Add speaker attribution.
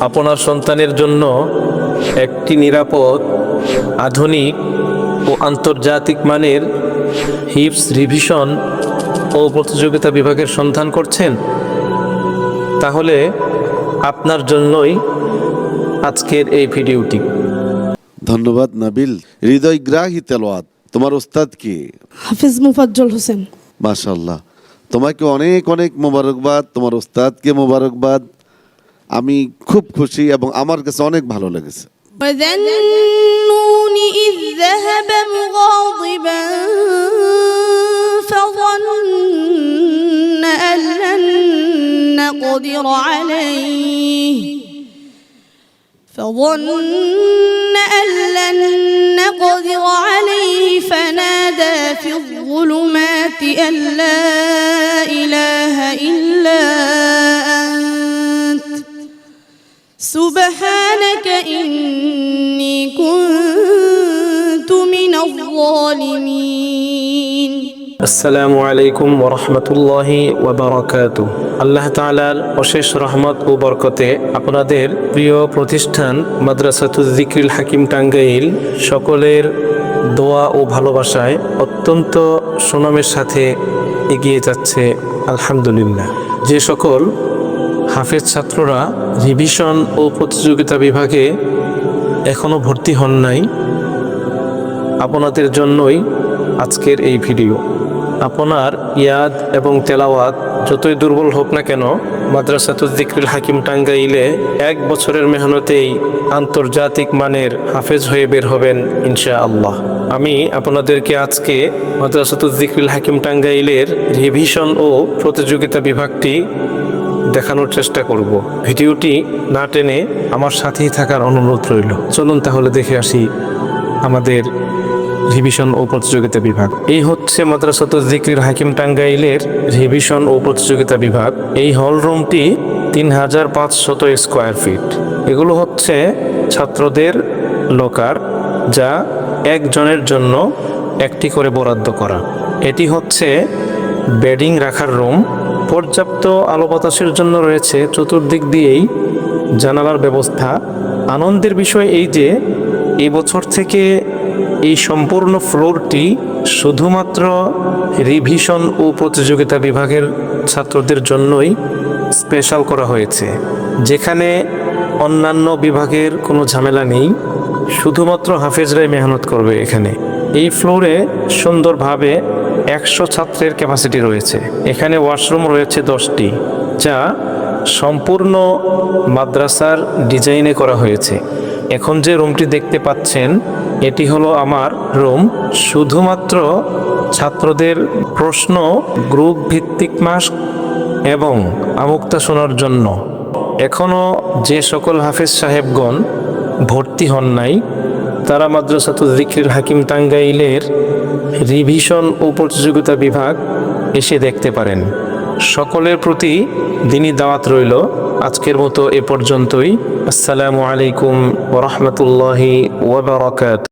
Speaker 1: আপনার সন্তানের জন্য একটি নিরাপদ আধুনিক ও আন্তর্জাতিক মানের হিপস রিভিশন ও প্রতিযোগিতা বিভাগের সন্ধান করছেন। তাহলে আপনার জন্যই আজকের এই ভিডিওটি।
Speaker 2: ধন্যবাদ নাবিল। হৃদয় হৃদয়গ্রাহী তেলোয়াত তোমার ওস্তাদ কি?
Speaker 3: হাফিজ মুফাজ্জল হোসেন।
Speaker 2: মাশাল্লাহ তোমাকে অনেক অনেক মোবারকবাদ তোমার ওস্তাদকে মোবারকবাদ। আমি খুব খুশি এবং আমার কাছে অনেক ভালো লেগেছে
Speaker 3: وذا النون إذ ذهب مغاضبا فظن أن لن نقدر عليه فظن أن لن نقدر عليه فنادى في الظلمات أن لا إله إلا سبحانك إني كنت من الظالمين
Speaker 1: আসসালামু আলাইকুম ওরহমতুল্লাহি ওবরাকাত আল্লাহ তালার অশেষ রহমত ও বরকতে আপনাদের প্রিয় প্রতিষ্ঠান মাদ্রাসাতুল জিক্রিল হাকিম টাঙ্গাইল সকলের দোয়া ও ভালোবাসায় অত্যন্ত সুনামের সাথে এগিয়ে যাচ্ছে আলহামদুলিল্লাহ যে সকল হাফেজ ছাত্ররা রিভিশন ও প্রতিযোগিতা বিভাগে এখনও ভর্তি হন নাই। আপনাদের জন্যই আজকের এই ভিডিও। আপনার ইয়াদ এবং তেলাওয়াত যতই দুর্বল হোক না কেন, মাদ্রাসাতুল জিক্রিল হাকিম টাঙ্গাইলে এক বছরের মেহনতেই আন্তর্জাতিক মানের হাফেজ হয়ে বের হবেন ইনশা আল্লাহ আমি আপনাদেরকে আজকে মাদ্রাসাতুল জিক্রিল হাকিম টাঙ্গাইলের রিভিশন ও প্রতিযোগিতা বিভাগটি দেখানোর চেষ্টা করব। ভিডিওটি না টেনে আমার সাথেই থাকার অনুরোধ রইল। চলুন তাহলে দেখে আসি আমাদের রিভিশন ও প্রতিযোগিতা বিভাগ। এই হচ্ছে মাদ্রাসাতুল জিক্রির হাকিম টাঙ্গাইলের রিভিশন ও প্রতিযোগিতা বিভাগ। এই হল রুমটি তিন হাজার পাঁচশত স্কোয়ার ফিট এগুলো হচ্ছে ছাত্রদের লোকার যা একজনের জন্য একটি করে বরাদ্দ করা। এটি হচ্ছে বেডিং রাখার রুম পর্যাপ্ত আলো বাতাসের জন্য রয়েছে চতুর্দিক দিয়েই জানালার ব্যবস্থা। আনন্দের বিষয় এই যে এই বছর থেকে এই সম্পূর্ণ ফ্লোরটি শুধুমাত্র রিভিশন ও প্রতিযোগিতা বিভাগের ছাত্রদের জন্যই স্পেশাল করা হয়েছে। যেখানে অন্যান্য বিভাগের কোনো ঝামেলা নেই, শুধুমাত্র হাফেজরাই মেহনত করবে এখানে। এই ফ্লোরে সুন্দরভাবে একশো ছাত্রের ক্যাপাসিটি রয়েছে। এখানে ওয়াশরুম রয়েছে দশটি, যা সম্পূর্ণ মাদ্রাসার ডিজাইনে করা হয়েছে। এখন যে রুমটি দেখতে পাচ্ছেন, এটি হলো আমার রুম শুধুমাত্র ছাত্রদের প্রশ্ন গ্রুপ ভিত্তিক মাস এবং আমুক্তা শোনার জন্য। এখনও যে সকল হাফেজ সাহেবগণ ভর্তি হন নাই তারা মাদ্রাসাতুল জিকির হাকিম টাঙ্গাইলের রিভিশন ও প্রতিযোগিতা বিভাগ এসে দেখতে পারেন। সকলের প্রতি দিনই দাওয়াত রইল। আজকের মতো এ পর্যন্তই। আসসালামু আলাইকুম ওরহমতুল্লাহি ওবরাকাত